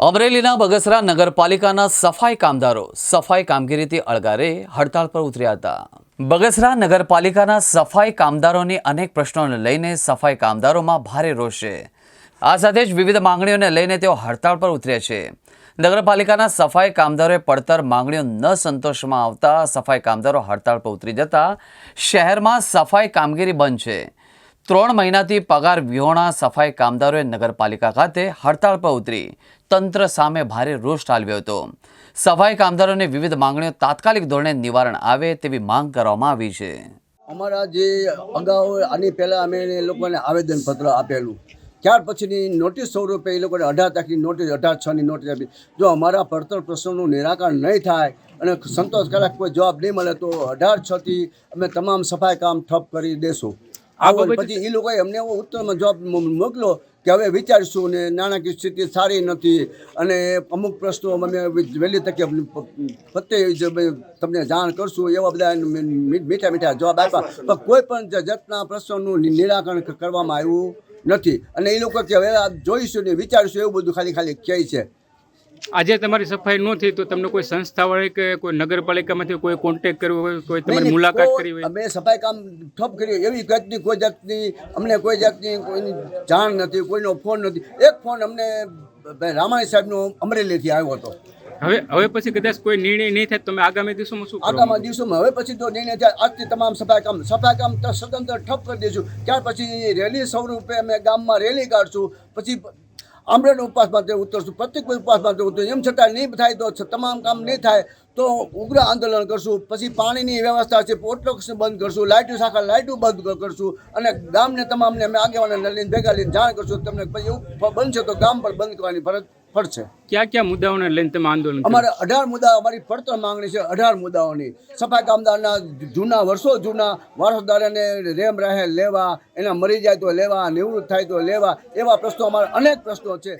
અમરેલીના બગસરા નગરપાલિકાના સફાઈ કામદારો સફાઈ કામગીરીથી અળગારે હડતાળ પર ઉતર્યા હતા. બગસરા નગરપાલિકાના સફાઈ કામદારોની અનેક પ્રશ્નોને લઈને સફાઈ કામદારોમાં ભારે રોષ છે. આ સાથે જ વિવિધ માંગણીઓને લઈને તેઓ હડતાળ પર ઉતર્યા છે. નગરપાલિકાના સફાઈ કામદારોએ પડતર માંગણીઓ ન સંતોષમાં આવતા સફાઈ કામદારો હડતાળ પર ઉતરી જતા શહેરમાં સફાઈ કામગીરી બંધ છે. ત્રણ મહિનાથી પગાર વિહોણા સફાઈ કામદારોએ નગરપાલિકા ખાતે હડતાળ પર ઉતરી તંત્ર સામે ભારે રોષ ઠાલવ્યો હતો. સફાઈ કામદારોની વિવિધ માંગણીઓ તાત્કાલિક ધોરણે નિવારણ આવે તેવી માંગ કરવામાં આવી છે. અમારા જે અગાઉ આની પહેલાં અમે એ લોકોને આવેદનપત્ર આપેલું. ત્યાર પછીની નોટિસ સ્વરૂપે એ લોકોને અઢાર તારીખની નોટિસ, અઢાર છની નોટિસ આપી. જો અમારા પડતર પ્રશ્નોનું નિરાકરણ નહીં થાય અને સંતોષકારક કોઈ જવાબ નહીં મળે તો અઢાર છથી અમે તમામ સફાઈ કામ ઠપ કરી દેશું. આ પછી એ લોકોએ અમને એવો ઉત્તરમાં જવાબ મોકલો કે હવે વિચારીશું ને નાણાકીય સ્થિતિ સારી નથી. અને અમુક પ્રશ્નો અમે વહેલી તકે ફતે તમને જાણ કરશું એવા બધા મીઠા મીઠા જવાબ આપ્યા. પણ કોઈ પણ જાતના પ્રશ્નોનું નિરાકરણ કરવામાં આવ્યું નથી. અને એ લોકો કે હવે આ જોઈશું ને વિચારીશું એવું બધું ખાલી ખાલી કહે છે. આજે તમારી સફાઈ ન થઈ તો તમને કોઈ સંસ્થાવાળે કે કોઈ નગરપાલિકામાંથી કોઈ કોન્ટેક્ટ કર્યો હોય કોઈ તમારી મુલાકાત કરી હોય? અમે સફાઈ કામ ઠપ કરી એવી જાતની કોઈ જાતની અમને કોઈ જાતની કોઈની જાણ નથી કોઈનો ફોન નથી. એક ફોન અમને રામાણી સાહેબનો અમરેલીથી આવ્યો હતો. હવે હવે પછી કદાચ કોઈ નિર્ણય નહીં થાય તમે આગામી દિવસોમાં શું આગામી દિવસોમાં હવે પછી તો નિર્ણય થાય. આજથી તમામ સફાઈ કામ સફાઈ કામ સ્વતંત્ર ઠપ કરી દઈશું. ત્યાર પછી રેલી સ્વરૂપે અમે ગામમાં રેલી કાઢશું. પછી આમરેડ ઉપવાસ માટે ઉતરશું પ્રત્યેક ઉપવાસ માટે ઉતરશું. એમ છતાં નહીં થાય તો તમામ કામ નહીં થાય તો ઉગ્ર આંદોલન કરશું. પછી પાણીની વ્યવસ્થા છે પોટલો બંધ કરશું લાઇટો શાખા લાઇટો બંધ કરશું અને ગામને તમામને અમે આગેવાનને લઈને ભેગા લઈને જાણ કરશું. તમને પછી બનશે તો ગામ પર બંધ કરવાની ફરજ પડશે ક્યાં ક્યાં મુદ્દાઓને લઈને તમે આંદોલન? અમારે અઢાર મુદ્દા અમારી પડતર માંગણી છે અઢાર મુદ્દાઓની. સફાઈ કામદારના જૂના વર્ષો જૂના વારસદારોને રેમ રહે લેવા એના મરી જાય તો લેવા નિવૃત્ત થાય તો લેવા એવા પ્રશ્નો અમારા અનેક પ્રશ્નો છે.